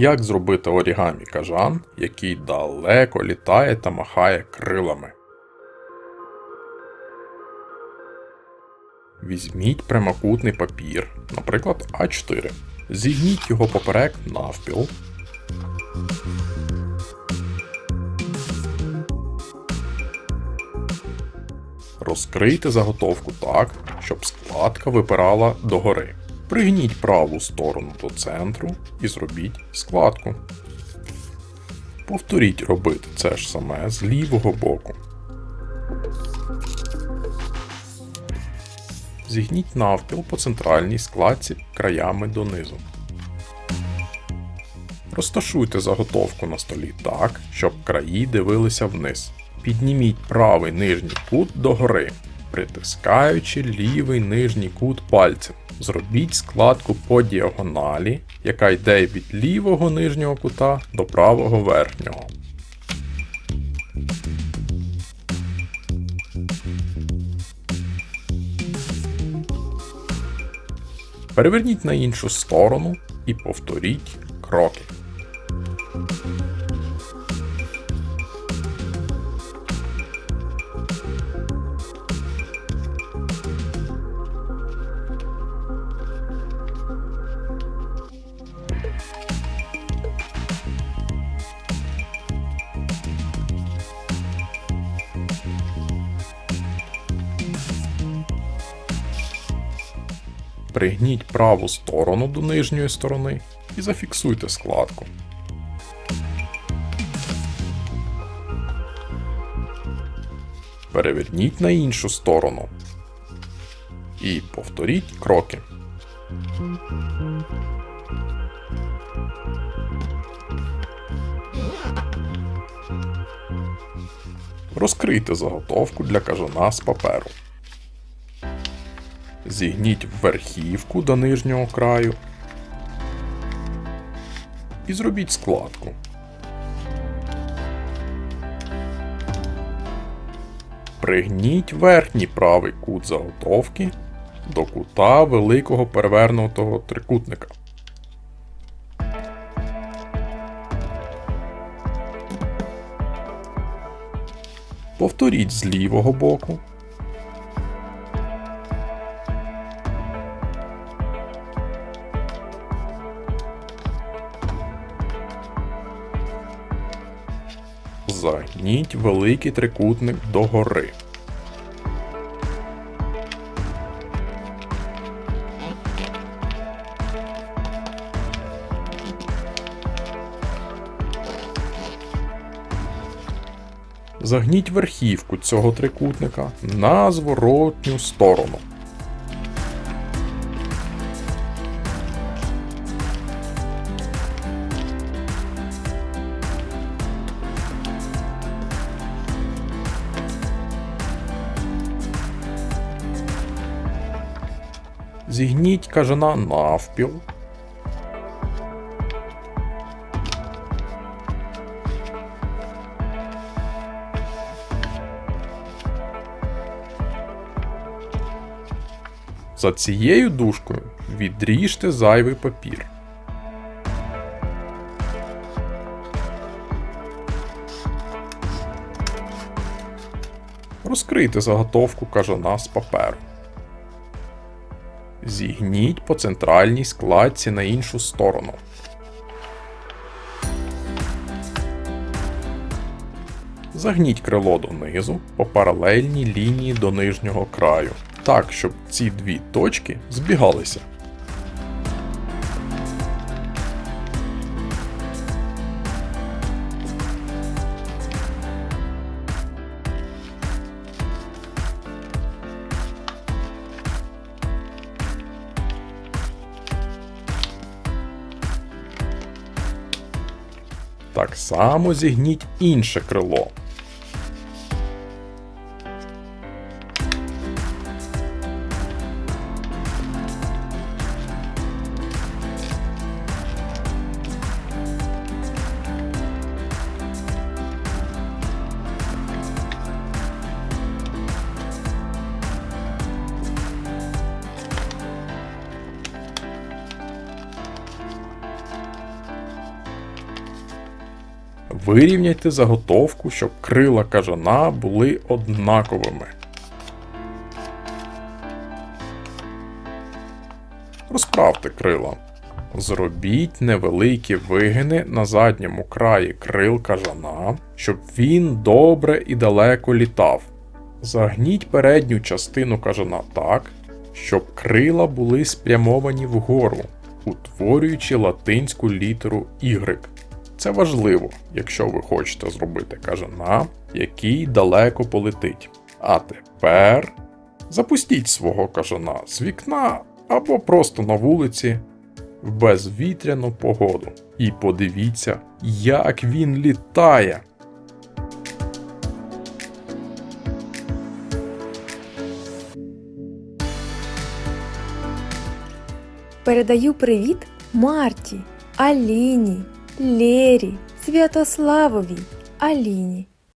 Як зробити орігамі кажан, який далеко літає та махає крилами? Візьміть прямокутний папір, наприклад, А4. Зігніть його поперек навпіл. Розкрийте заготовку так, щоб складка випирала догори. Пригніть праву сторону до центру і зробіть складку. Повторіть робити це ж саме з лівого боку. Зігніть навпіл по центральній складці краями донизу. Розташуйте заготовку на столі так, щоб краї дивилися вниз. Підніміть правий нижній кут догори, притискаючи лівий нижній кут пальцем. Зробіть складку по діагоналі, яка йде від лівого нижнього кута до правого верхнього. Переверніть на іншу сторону і повторіть кроки. Пригніть праву сторону до нижньої сторони і зафіксуйте складку. Переверніть на іншу сторону. І повторіть кроки. Розкрийте заготовку для кажана з паперу. Зігніть верхівку до нижнього краю і зробіть складку. Пригніть верхній правий кут заготовки до кута великого перевернутого трикутника. Повторіть з лівого боку. Загніть великий трикутник догори. Загніть верхівку цього трикутника на зворотню сторону. Зігніть кажана навпіл. За цією дужкою відріжте зайвий папір. Розкрийте заготовку кажана з паперу. Зігніть по центральній складці на іншу сторону. Загніть крило донизу по паралельній лінії до нижнього краю, так, щоб ці дві точки збігалися. Так само зігніть інше крило. Вирівняйте заготовку, щоб крила кажана були однаковими. Розправте крила. Зробіть невеликі вигини на задньому краї крил кажана, щоб він добре і далеко літав. Загніть передню частину кажана так, щоб крила були спрямовані вгору, утворюючи латинську літеру Y. Це важливо, якщо ви хочете зробити кажана, який далеко полетить. А тепер запустіть свого кажана з вікна або просто на вулиці в безвітряну погоду. І подивіться, як він літає. Передаю привіт Марті, Аліні, Лєрі, Святославові, Аліні